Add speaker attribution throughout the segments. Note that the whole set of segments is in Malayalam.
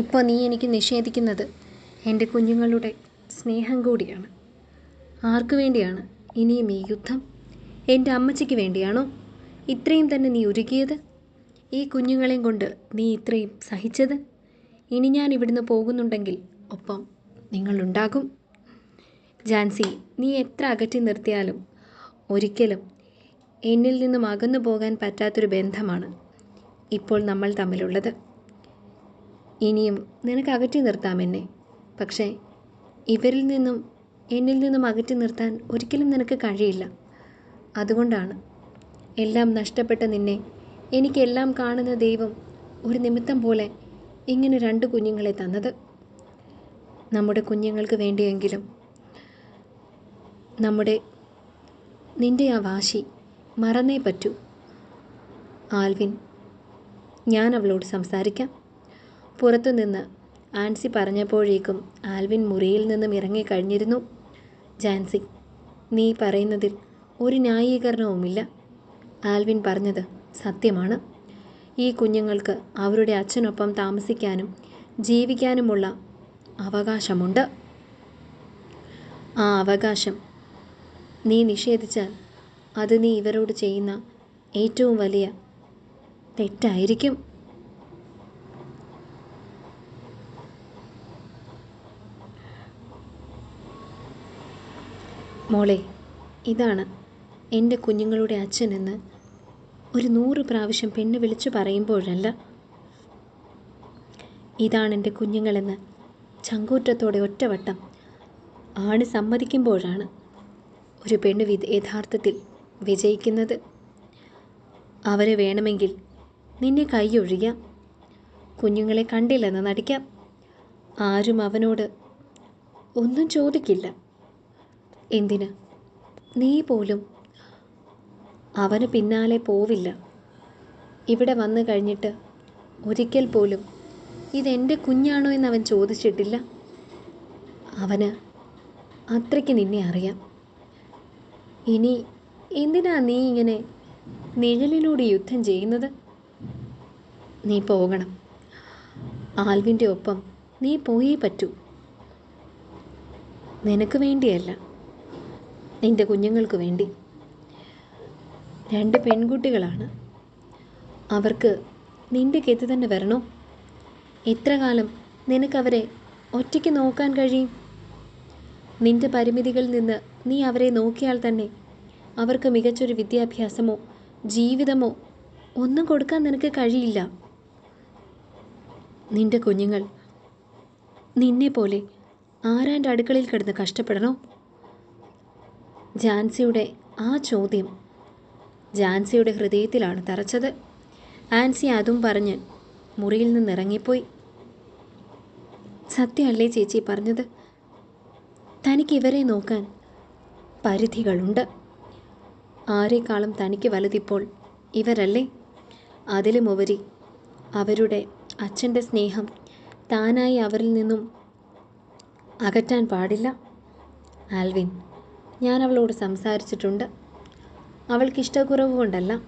Speaker 1: ഇപ്പോൾ നീ എനിക്ക് നിഷേധിക്കുന്നത് എന്റെ കുഞ്ഞുങ്ങളുടെ സ്നേഹം കൂടിയാണ്. ആർക്കു വേണ്ടിയാണ് ഇനിയും ഈ യുദ്ധം? എന്റെ അമ്മച്ചിക്ക് വേണ്ടിയാണോ? ഇത്രയും തന്നെ നീ ഒരുക്കിയത്? ഈ കുഞ്ഞുങ്ങളെയും കൊണ്ട് നീ ഇത്രയും സഹിച്ചത്? ഇനി ഞാൻ ഇവിടുന്ന് പോകുന്നുണ്ടെങ്കിൽ ഒപ്പം നിങ്ങളുണ്ടാകും. ജാൻസി നീ എത്ര അകറ്റി നിർത്തിയാലും ഒരിക്കലും എന്നിൽ നിന്നും അകന്നു പോകാൻ പറ്റാത്തൊരു ബന്ധമാണ് ഇപ്പോൾ നമ്മൾ തമ്മിലുള്ളത്. ഇനിയും നിനക്ക് അകറ്റി നിർത്താം എന്നെ. പക്ഷേ ഇവരിൽ നിന്നും എന്നിൽ നിന്നും അകറ്റി നിർത്താൻ ഒരിക്കലും നിനക്ക് കഴിയില്ല. അതുകൊണ്ടാണ് എല്ലാം നഷ്ടപ്പെട്ട നിന്നെ. എനിക്കെല്ലാം കാണുന്ന ദൈവം ഒരു നിമിത്തം പോലെ ഇങ്ങനെ രണ്ട് കുഞ്ഞുങ്ങളെ തന്നത്. നമ്മുടെ കുഞ്ഞുങ്ങൾക്ക് വേണ്ടിയെങ്കിലും നമ്മുടെ നിന്റെ ആ വാശി മറന്നേ പറ്റൂ. ആൽവിൻ ഞാൻ അവളോട് സംസാരിക്കാം. പുറത്തുനിന്ന് ആൻസി പറഞ്ഞപ്പോഴേക്കും ആൽവിൻ മുറിയിൽ നിന്നും ഇറങ്ങിക്കഴിഞ്ഞിരുന്നു ജാൻസി നീ പറയുന്നതിൽ ഒരു ന്യായീകരണവുമില്ല ആൽവിൻ പറഞ്ഞത് സത്യമാണ്. ഈ കുഞ്ഞുങ്ങൾക്ക് അവരുടെ അച്ഛനൊപ്പം താമസിക്കാനും ജീവിക്കാനുമുള്ള അവകാശമുണ്ട്. ആ അവകാശം നീ നിഷേധിച്ചാൽ അത് നീ ഇവരോട് ചെയ്യുന്ന ഏറ്റവും വലിയ തെറ്റായിരിക്കും. മോളെ ഇതാണ് എന്റെ കുഞ്ഞുങ്ങളുടെ അച്ഛനെന്ന് ഒരു നൂറ് പ്രാവശ്യം പെണ്ണ് വിളിച്ചു പറയുമ്പോഴല്ല. ഇതാണ് എന്റെ കുഞ്ഞുങ്ങളെന്ന് ചങ്കൂറ്റത്തോടെ ഒറ്റവട്ടം ആണ് സമ്മതിക്കുമ്പോഴാണ് ഒരു പെണ്ണ് യഥാർത്ഥത്തിൽ വിജയിക്കുന്നത്. അവരെ വേണമെങ്കിൽ നിന്നെ കൈയൊഴിയാം. കുഞ്ഞുങ്ങളെ കണ്ടില്ലെന്ന് നടിക്കാം. ആരും അവനോട് ഒന്നും ചോദിക്കില്ല. എന്തിന്? നീ പോലും അവന് പിന്നാലെ പോവില്ല. ഇവിടെ വന്നു കഴിഞ്ഞിട്ട് ഒരിക്കൽ പോലും ഇതെന്റെ കുഞ്ഞാണോ എന്ന് അവൻ ചോദിച്ചിട്ടില്ല. അവന് അത്രയ്ക്ക് നിന്നെ അറിയാം. ഇനി എന്തിനാ നീ ഇങ്ങനെ നിഴലിലൂടെ യുദ്ധം ചെയ്യുന്നത്? നീ പോകണം. ആൽവിന്റെ ഒപ്പം നീ പോയേ പറ്റൂ. നിനക്ക് വേണ്ടിയല്ല. നിന്റെ കുഞ്ഞുങ്ങൾക്ക് വേണ്ടി. രണ്ട് പെൺകുട്ടികളാണ്. അവർക്ക് നിന്റെ കെത്തി തന്നെ വരണോ? എത്ര കാലം നിനക്കവരെ ഒറ്റയ്ക്ക് നോക്കാൻ കഴിയും? നിന്റെ പരിമിതികളിൽ നിന്ന് നീ അവരെ നോക്കിയാൽ തന്നെ അവർക്ക് മികച്ചൊരു വിദ്യാഭ്യാസമോ ജീവിതമോ ഒന്നും കൊടുക്കാൻ നിനക്ക് കഴിയില്ല. നിന്റെ കുഞ്ഞുങ്ങൾ നിന്നെ പോലെ ആരാന്റെ അടുക്കളയിൽ കിടന്ന് കഷ്ടപ്പെടണോ? ജാൻസിയുടെ ആ ചോദ്യം ജാൻസിയുടെ ഹൃദയത്തിലാണ് തറച്ചത്. ആൻസി അതും പറഞ്ഞ് മുറിയിൽ നിന്ന് ഇറങ്ങിപ്പോയി സത്യമല്ലേ ചേച്ചി പറഞ്ഞത്? തനിക്കിവരെ നോക്കാൻ പരിധികളുണ്ട്. ആരെക്കാളും തനിക്ക് വലുതിപ്പോൾ ഇവരല്ലേ? അതിലുമുപരി അവരുടെ അച്ഛന്റെ സ്നേഹം താനായി അവരിൽ നിന്നും അകറ്റാൻ പാടില്ല. ആൽവിൻ ഞാൻ അവളോട് സംസാരിച്ചിട്ടുണ്ട്. അവൾക്ക് ഇഷ്ടക്കുറവ് കൊണ്ടല്ല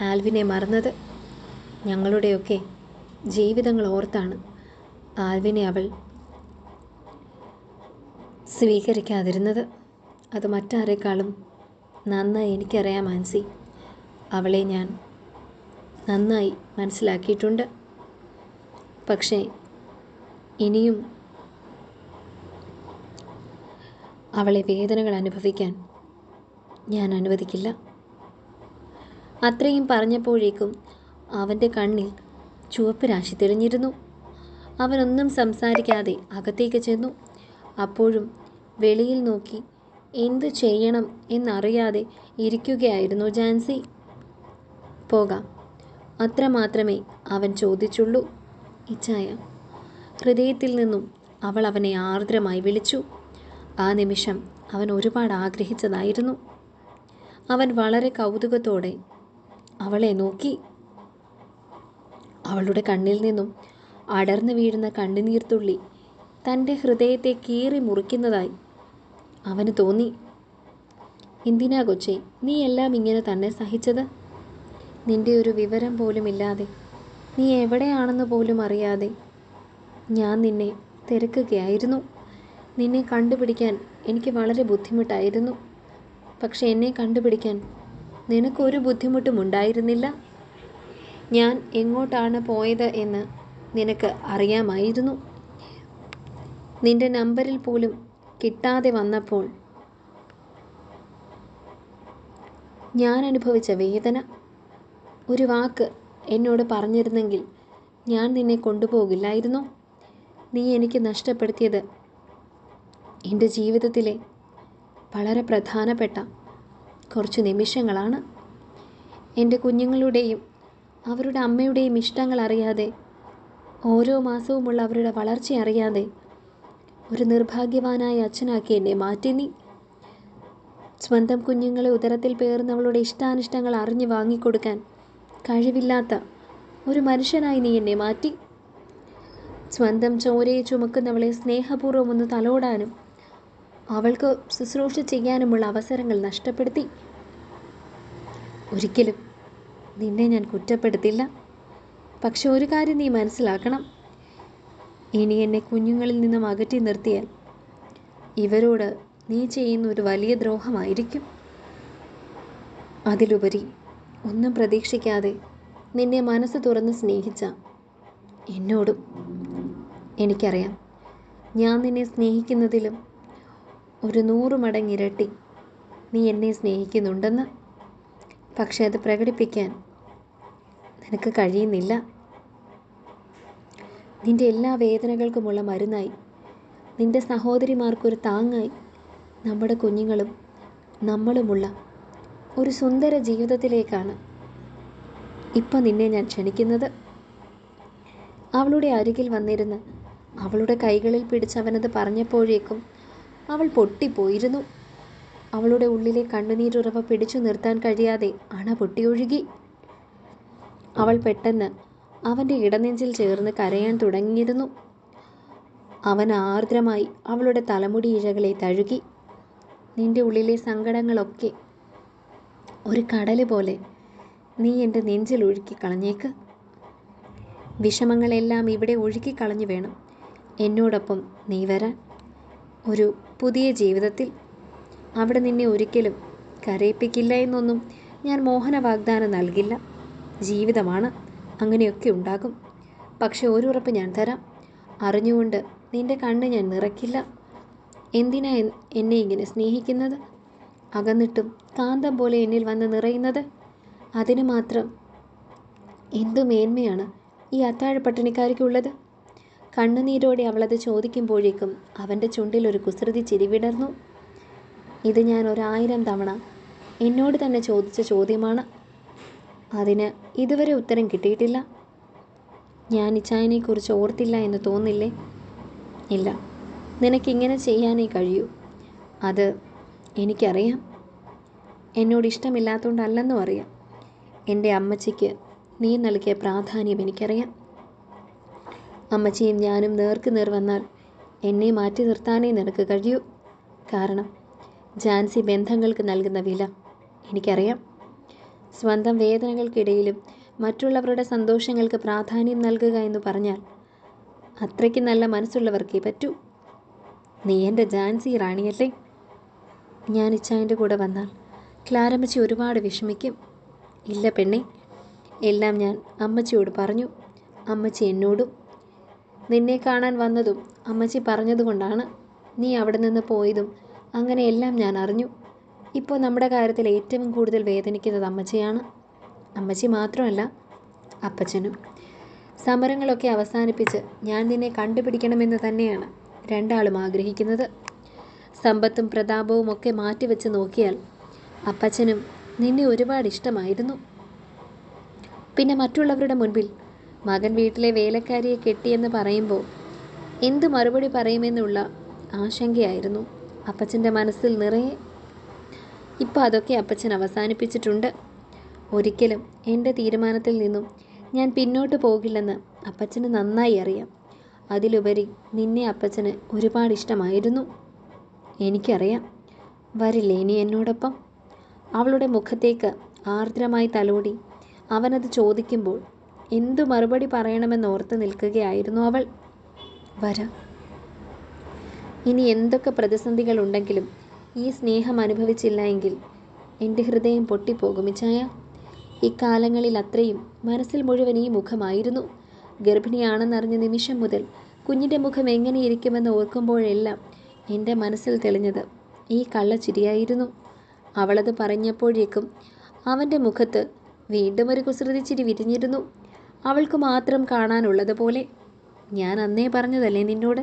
Speaker 1: ആൽവിനെ മറന്നത്. ഞങ്ങളുടെയൊക്കെ ജീവിതങ്ങൾ ഓർത്താണ് ആൽവിനെ അവൾ സ്വീകരിക്കാതിരുന്നത്. അത് മറ്റാരെക്കാളും നന്നായി എനിക്കറിയാം മാൻസി. അവളെ ഞാൻ നന്നായി മനസ്സിലാക്കിയിട്ടുണ്ട്. പക്ഷേ ഇനിയും അവളെ വേദനകൾ അനുഭവിക്കാൻ ഞാൻ അനുവദിക്കില്ല. അത്രയും പറഞ്ഞപ്പോഴേക്കും അവന്റെ കണ്ണിൽ ചുവപ്പ് രാശി തെളിഞ്ഞിരുന്നു. അവനൊന്നും സംസാരിക്കാതെ അകത്തേക്ക് ചെന്നു. അപ്പോഴും വെളിയിൽ നോക്കി എന്ത് ചെയ്യണം എന്നറിയാതെ ഇരിക്കുകയായിരുന്നു ജാൻസി? പോകാം. അത്രമാത്രമേ അവൻ ചോദിച്ചുള്ളൂ. ഇച്ചായ. ഹൃദയത്തിൽ നിന്നും അവൾ അവനെ ആർദ്രമായി വിളിച്ചു. ആ നിമിഷം അവൻ ഒരുപാട് ആഗ്രഹിച്ചതായിരുന്നു. അവൻ വളരെ കൗതുകത്തോടെ അവളെ നോക്കി. അവളുടെ കണ്ണിൽ നിന്നും അടർന്നു വീഴുന്ന കണ്ണുനീർത്തുള്ളി തന്റെ ഹൃദയത്തെ കീറി മുറിക്കുന്നതായി അവന് തോന്നി. എന്തിനാ കൊച്ചേ നീ എല്ലാം ഇങ്ങനെ തന്നെ സഹിച്ചത്? നിന്റെ ഒരു വിവരം പോലും ഇല്ലാതെ നീ എവിടെയാണെന്ന് പോലും അറിയാതെ ഞാൻ നിന്നെ തിരക്കുകയായിരുന്നു. നിന്നെ കണ്ടുപിടിക്കാൻ എനിക്ക് വളരെ ബുദ്ധിമുട്ടായിരുന്നു. പക്ഷെ എന്നെ കണ്ടുപിടിക്കാൻ നിനക്കൊരു ബുദ്ധിമുട്ടും ഉണ്ടായിരുന്നില്ല ഞാൻ എങ്ങോട്ടാണ് പോയത് എന്ന് നിനക്ക് അറിയാമായിരുന്നു. നിന്റെ നമ്പറിൽ പോലും കിട്ടാതെ വന്നപ്പോൾ ഞാൻ അനുഭവിച്ച വേദന. ഒരു വാക്ക് എന്നോട് പറഞ്ഞിരുന്നെങ്കിൽ ഞാൻ നിന്നെ കൊണ്ടുപോകില്ലായിരുന്നു. നീ എനിക്ക് നഷ്ടപ്പെടുത്തിയത് എന്റെ ജീവിതത്തിലെ വളരെ പ്രധാനപ്പെട്ട കുറച്ച് നിമിഷങ്ങളാണ് എന്റെ കുഞ്ഞുങ്ങളുടെയും അവരുടെ അമ്മയുടെയും ഇഷ്ടങ്ങൾ അറിയാതെ ഓരോ മാസവുമുള്ള അവരുടെ വളർച്ച അറിയാതെ ഒരു നിർഭാഗ്യവാനായ അച്ഛനാക്കി എന്നെ മാറ്റി. നീ സ്വന്തം കുഞ്ഞുങ്ങളെ ഉദരത്തിൽ പേർന്നവളുടെ ഇഷ്ടാനിഷ്ടങ്ങൾ അറിഞ്ഞു വാങ്ങിക്കൊടുക്കാൻ കഴിവില്ലാത്ത ഒരു മനുഷ്യനായി നീ എന്നെ മാറ്റി. സ്വന്തം ചോരയെ ചുമക്കുന്നവളെ സ്നേഹപൂർവം ഒന്ന് തലോടാനും അവൾക്ക് ശുശ്രൂഷ ചെയ്യാനുമുള്ള അവസരങ്ങൾ നഷ്ടപ്പെടുത്തി. ഒരിക്കലും നിന്നെ ഞാൻ കുറ്റപ്പെടുത്തില്ല. പക്ഷെ ഒരു കാര്യം നീ മനസ്സിലാക്കണം. ഇനി എന്നെ കുഞ്ഞുങ്ങളിൽ നിന്നും അകറ്റി നിർത്തിയാൽ ഇവരോട് നീ ചെയ്യുന്ന ഒരു വലിയ ദ്രോഹമായിരിക്കും. അതിലുപരി ഒന്നും പ്രതീക്ഷിക്കാതെ നിന്നെ മനസ്സ് തുറന്ന് സ്നേഹിച്ച എന്നോടും എനിക്കറിയാം. ഞാൻ നിന്നെ സ്നേഹിക്കുന്നതിലും ഒരു നൂറ് മടങ്ങിരട്ടി നീ എന്നെ സ്നേഹിക്കുന്നുണ്ടെന്ന്. പക്ഷെ അത് പ്രകടിപ്പിക്കാൻ നിനക്ക് കഴിയുന്നില്ല. നിന്റെ എല്ലാ വേദനകൾക്കുമുള്ള മരുന്നായി നിന്റെ സഹോദരിമാർക്കൊരു താങ്ങായി നമ്മുടെ കുഞ്ഞുങ്ങളും നമ്മളുമുള്ള ഒരു സുന്ദര ജീവിതത്തിലേക്കാണ് ഇപ്പം നിന്നെ ഞാൻ ക്ഷണിക്കുന്നത്. അവളുടെ അരികിൽ വന്നിരുന്ന് അവളുടെ കൈകളിൽ പിടിച്ചവനത് പറഞ്ഞപ്പോഴേക്കും അവൾ പൊട്ടിപ്പോയിരുന്നു. അവളുടെ ഉള്ളിലെ കണ്ണുനീരുറവ പിടിച്ചു നിർത്താൻ കഴിയാതെ അണ പൊട്ടിയൊഴുകി. അവൾ പെട്ടെന്ന് അവന്റെ ഇടനെഞ്ചിൽ ചേർന്ന് കരയാൻ തുടങ്ങിയിരുന്നു. അവൻ ആർദ്രമായി അവളുടെ തലമുടി ഇഴകളെ തഴുകി. നിന്റെ ഉള്ളിലെ സങ്കടങ്ങളൊക്കെ ഒരു കടൽ പോലെ നീ എന്റെ നെഞ്ചിൽ ഒഴുക്കി കളഞ്ഞേക്ക്. വിഷമങ്ങളെല്ലാം ഇവിടെ ഒഴുക്കി കളഞ്ഞു വേണം. എന്നോടൊപ്പം നീ വരാൻ ഒരു പുതിയ ജീവിതത്തിൽ. അവിടെ നിന്നെ ഒരിക്കലും കരയിപ്പിക്കില്ല എന്നൊന്നും ഞാൻ മോഹന വാഗ്ദാനം നൽകില്ല. ജീവിതമാണ് അങ്ങനെയൊക്കെ ഉണ്ടാകും. പക്ഷെ ഒരു ഉറപ്പ് ഞാൻ തരാം. അറിഞ്ഞുകൊണ്ട് നിന്റെ കണ്ണ് ഞാൻ നിറയ്ക്കില്ല. എന്തിനാ എന്നെ ഇങ്ങനെ സ്നേഹിക്കുന്നത്? അകന്നിട്ടും കാന്തം പോലെ എന്നിൽ വന്ന് നിറയുന്നത്? അതിന് മാത്രം എന്തു മേന്മയാണ് ഈ അത്താഴപ്പട്ടിണിക്കാരിക്കുള്ളത് കണ്ണുനീരോടെ അവളത് ചോദിക്കുമ്പോഴേക്കും അവന്റെ ചുണ്ടിൽ ഒരു കുസൃതി ചിരി വിടർന്നു. ഇത് ഞാൻ ഒരായിരം തവണ എന്നോട് തന്നെ ചോദിച്ച ചോദ്യമാണ്. അതിന് ഇതുവരെ ഉത്തരം കിട്ടിയിട്ടില്ല. ഞാൻ ഇച്ചായനെക്കുറിച്ച് ഓർത്തില്ല എന്ന് തോന്നില്ലേ? ഇല്ല. നിനക്കിങ്ങനെ ചെയ്യാനേ കഴിയൂ. അത് എനിക്കറിയാം. എന്നോട് ഇഷ്ടമില്ലാത്തതുകൊണ്ടല്ലെന്നും അറിയാം. എന്റെ അമ്മച്ചിക്ക് നീ നൽകിയ പ്രാധാന്യം എനിക്കറിയാം. അമ്മച്ചിയും ഞാനും നേർക്ക് നേർ വന്നാൽ എന്നെ മാറ്റി നിർത്താനേ നിനക്ക് കഴിയൂ. കാരണം ജാൻസി ബന്ധങ്ങൾക്ക് നൽകുന്ന വില എനിക്കറിയാം. സ്വന്തം വേദനകൾക്കിടയിലും മറ്റുള്ളവരുടെ സന്തോഷങ്ങൾക്ക് പ്രാധാന്യം നൽകുക എന്ന് പറഞ്ഞാൽ അത്രയ്ക്ക് നല്ല മനസ്സുള്ളവർക്കേ പറ്റൂ. നീ എന്റെ ജാൻസി റാണിയല്ലേ? ഞാൻ ഇച്ചായന്റെ കൂടെ വന്നാൽ ക്ലാരമ്മച്ചി ഒരുപാട് വിഷമിക്കും. ഇല്ല പെണ്ണെ എല്ലാം ഞാൻ അമ്മച്ചിയോട് പറഞ്ഞു. അമ്മച്ചി എന്നോടും നിന്നെ കാണാൻ വന്നതും അമ്മച്ചി പറഞ്ഞതുകൊണ്ടാണ് നീ അവിടെ നിന്ന് പോയതും. അങ്ങനെയെല്ലാം ഞാൻ അറിഞ്ഞു. ഇപ്പോൾ നമ്മുടെ കാര്യത്തിൽ ഏറ്റവും കൂടുതൽ വേദനിക്കുന്നത് അമ്മച്ചിയാണ്. അമ്മച്ചി മാത്രമല്ല അപ്പച്ചനും. സമരങ്ങളൊക്കെ അവസാനിപ്പിച്ച് ഞാൻ നിന്നെ കണ്ടുപിടിക്കണമെന്ന് തന്നെയാണ് രണ്ടാളും ആഗ്രഹിക്കുന്നത്. സമ്പത്തും പ്രതാപവും ഒക്കെ മാറ്റിവെച്ച് നോക്കിയാൽ അപ്പച്ചനും നിന്നെ ഒരുപാട് ഇഷ്ടമായിരുന്നു. പിന്നെ മറ്റുള്ളവരുടെ മുൻപിൽ മകൻ വീട്ടിലെ വേലക്കാരിയെ കെട്ടിയെന്ന് പറയുമ്പോൾ എന്ത് മറുപടി പറയുമെന്നുള്ള ആശങ്കയായിരുന്നു. അപ്പച്ചന്റെ മനസ്സിൽ നിറയെ ഇപ്പോൾ അതൊക്കെ അപ്പച്ചൻ അവസാനിപ്പിച്ചിട്ടുണ്ട്. ഒരിക്കലും എന്റെ തീരുമാനത്തിൽ നിന്നും ഞാൻ പിന്നോട്ട് പോകില്ലെന്ന് അപ്പച്ചന് നന്നായി അറിയാം. അതിലുപരി നിന്നെ അപ്പച്ചന് ഒരുപാട് ഇഷ്ടമായിരുന്നു. എനിക്കറിയാം. വരില്ലേ ഇനി എന്നോടൊപ്പം? അവളുടെ മുഖത്തേക്ക് ആർദ്രമായി തലോടി അവനത് ചോദിക്കുമ്പോൾ എന്തു മറുപടി പറയണമെന്ന് ഓർത്ത് നിൽക്കുകയായിരുന്നു അവൾ. വരാം ഇനി എന്തൊക്കെ പ്രതിസന്ധികൾ ഉണ്ടെങ്കിലും ഈ സ്നേഹം അനുഭവിച്ചില്ല എങ്കിൽ എന്റെ ഹൃദയം പൊട്ടിപ്പോകും ഇച്ചായ ഇക്കാലങ്ങളിൽ അത്രയും മനസ്സിൽ മുഴുവൻ ഈ മുഖമായിരുന്നു. ഗർഭിണിയാണെന്നറിഞ്ഞ നിമിഷം മുതൽ കുഞ്ഞിന്റെ മുഖം എങ്ങനെയിരിക്കുമെന്ന് ഓർക്കുമ്പോഴെല്ലാം എന്റെ മനസ്സിൽ തെളിഞ്ഞത് ഈ കള്ളച്ചിരിയായിരുന്നു. അവളത് പറഞ്ഞപ്പോഴേക്കും അവന്റെ മുഖത്ത് വീണ്ടും ഒരു കുസൃതിച്ചിരി വിരിഞ്ഞിരുന്നു. അവൾക്ക് മാത്രം കാണാനുള്ളതുപോലെ ഞാൻ അന്നേ പറഞ്ഞതല്ലേ നിന്നോട്?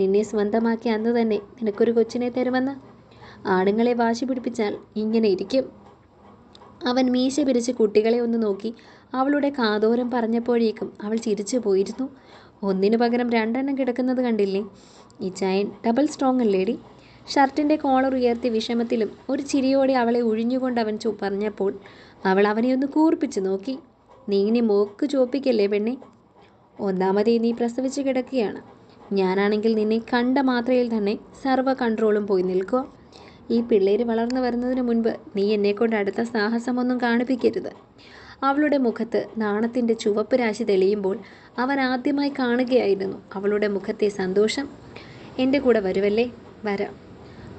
Speaker 1: നിന്നെ സ്വന്തമാക്കി അന്ന് തന്നെ നിനക്കൊരു കൊച്ചിനെ തരുമെന്ന്? ആണുങ്ങളെ വാശി പിടിപ്പിച്ചാൽ ഇങ്ങനെ ഇരിക്കും. അവൻ മീശ പിരിച്ച് കുട്ടികളെ ഒന്ന് നോക്കി. അവളുടെ കാതോരം പറഞ്ഞപ്പോഴേക്കും അവൾ ചിരിച്ചു പോയിരുന്നു. ഒന്നിനു പകരം രണ്ടെണ്ണം കിടക്കുന്നത് കണ്ടില്ലേ? ഈ ചായൻ ഡബിൾ സ്ട്രോങ് അല്ലേടി? ഷർട്ടിന്റെ കോളർ ഉയർത്തി വിഷമത്തിലും ഒരു ചിരിയോടെ അവളെ ഒഴിഞ്ഞുകൊണ്ട് അവൻ പറഞ്ഞപ്പോൾ അവൾ അവനെ ഒന്ന് കൂർപ്പിച്ചു നോക്കി. നീ ഇനി മോക്ക് ചോപ്പിക്കല്ലേ പെണ്ണെ? ഒന്നാമതേ നീ പ്രസവിച്ച് കിടക്കുകയാണ്. ഞാനാണെങ്കിൽ നിന്നെ കണ്ട മാത്രയിൽ തന്നെ സർവ കൺട്രോളും പോയി നിൽക്കുക ഈ പിള്ളേര് വളർന്നു വരുന്നതിന് മുൻപ് നീ എന്നെക്കൊണ്ട് അടുത്ത സാഹസമൊന്നും കാണിപ്പിക്കരുത്. അവളുടെ മുഖത്ത് നാണത്തിന്റെ ചുവപ്പ് രാശി തെളിയുമ്പോൾ അവൻ ആദ്യമായി കാണുകയായിരുന്നു. അവളുടെ മുഖത്തെ സന്തോഷം. എന്റെ കൂടെ വരുവല്ലേ? വരാം.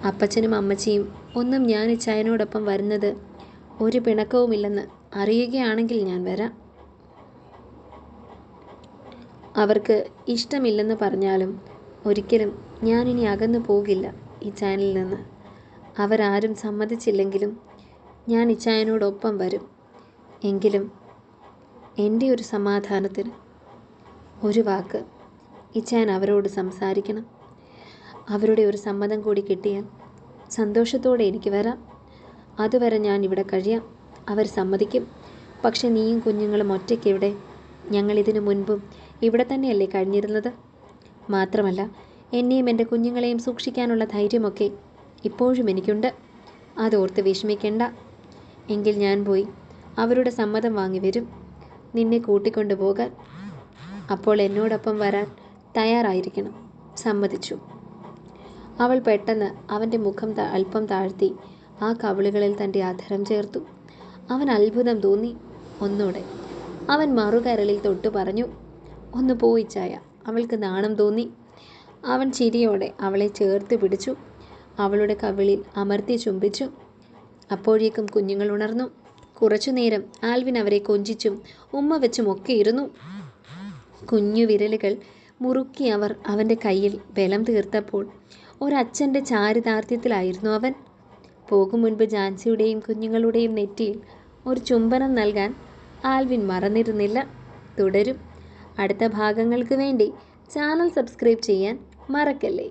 Speaker 1: അപ്പച്ചനും അമ്മച്ചിയും ഒന്നും ഞാൻ ഇച്ചായനോടൊപ്പം വരുന്നത് ഒരു പിണക്കവുമില്ലെന്ന് അറിയുകയാണെങ്കിൽ ഞാൻ വരാം. അവർക്ക് ഇഷ്ടമില്ലെന്ന് പറഞ്ഞാലും ഒരിക്കലും ഞാനിനി അകന്നു പോകില്ല ചാനലിൽ നിന്ന്. അവരാരും സമ്മതിച്ചില്ലെങ്കിലും ഞാൻ ഇച്ചായനോടൊപ്പം വരും. എങ്കിലും എന്റെ ഒരു സമാധാനത്തിന് ഒരു വാക്ക്. ഇച്ചായൻ അവരോട് സംസാരിക്കണം. അവരുടെ ഒരു സമ്മതം കൂടി കിട്ടിയാൽ സന്തോഷത്തോടെ എനിക്ക് വരാം. അതുവരെ ഞാൻ ഇവിടെ കഴിയാം. അവർ സമ്മതിക്കും. പക്ഷെ നീയും കുഞ്ഞുങ്ങളും ഞങ്ങൾ ഇതിനു മുൻപും ഇവിടെ തന്നെയല്ലേ കഴിഞ്ഞിരുന്നത്? മാത്രമല്ല എന്നെയും എന്റെ കുഞ്ഞുങ്ങളെയും സൂക്ഷിക്കാനുള്ള ധൈര്യമൊക്കെ ഇപ്പോഴും എനിക്കുണ്ട്. അതോർത്ത് വിഷമിക്കണ്ട. എങ്കിൽ ഞാൻ പോയി അവരുടെ സമ്മതം വാങ്ങി വരും. നിന്നെ കൂട്ടിക്കൊണ്ടു പോകാൻ. അപ്പോൾ എന്നോടൊപ്പം വരാൻ തയ്യാറായിരിക്കണം. സമ്മതിച്ചു. അവൾ പെട്ടെന്ന് അവന്റെ മുഖം അല്പം താഴ്ത്തി ആ കവിളുകളിൽ തന്റെ അധരം ചേർത്തു. അവൻ അത്ഭുതം തോന്നി. ഒന്നൂടെ. അവൻ മറുകരളിൽ തൊട്ടു പറഞ്ഞു ഒന്ന് പോയി ചായ. അവൾക്ക് നാണം തോന്നി. അവൻ ചിരിയോടെ അവളെ ചേർത്ത് പിടിച്ചു. അവളുടെ കവിളിൽ അമർത്തി ചുംബിച്ചു. അപ്പോഴേക്കും കുഞ്ഞുങ്ങൾ ഉണർന്നു. കുറച്ചുനേരം ആൽവിൻ അവരെ കൊഞ്ചിച്ചും ഉമ്മ വെച്ചും ഒക്കെ ഇരുന്നു. കുഞ്ഞു വിരലുകൾ മുറുക്കി അവർ അവന്റെ കയ്യിൽ ബലം തീർത്തപ്പോൾ ഒരച്ഛന്റെ ചാരിതാർത്ഥ്യത്തിലായിരുന്നു അവൻ. പോകും മുൻപ് ജാൻസിയുടെയും കുഞ്ഞുങ്ങളുടെയും നെറ്റിയിൽ ഒരു ചുംബനം നൽകാൻ ആൽവിൻ മറന്നിരുന്നില്ല. തുടരും. അടുത്ത ഭാഗങ്ങൾക്ക് വേണ്ടി ചാനൽ സബ്സ്ക്രൈബ് ചെയ്യാൻ മറക്കല്ലേ?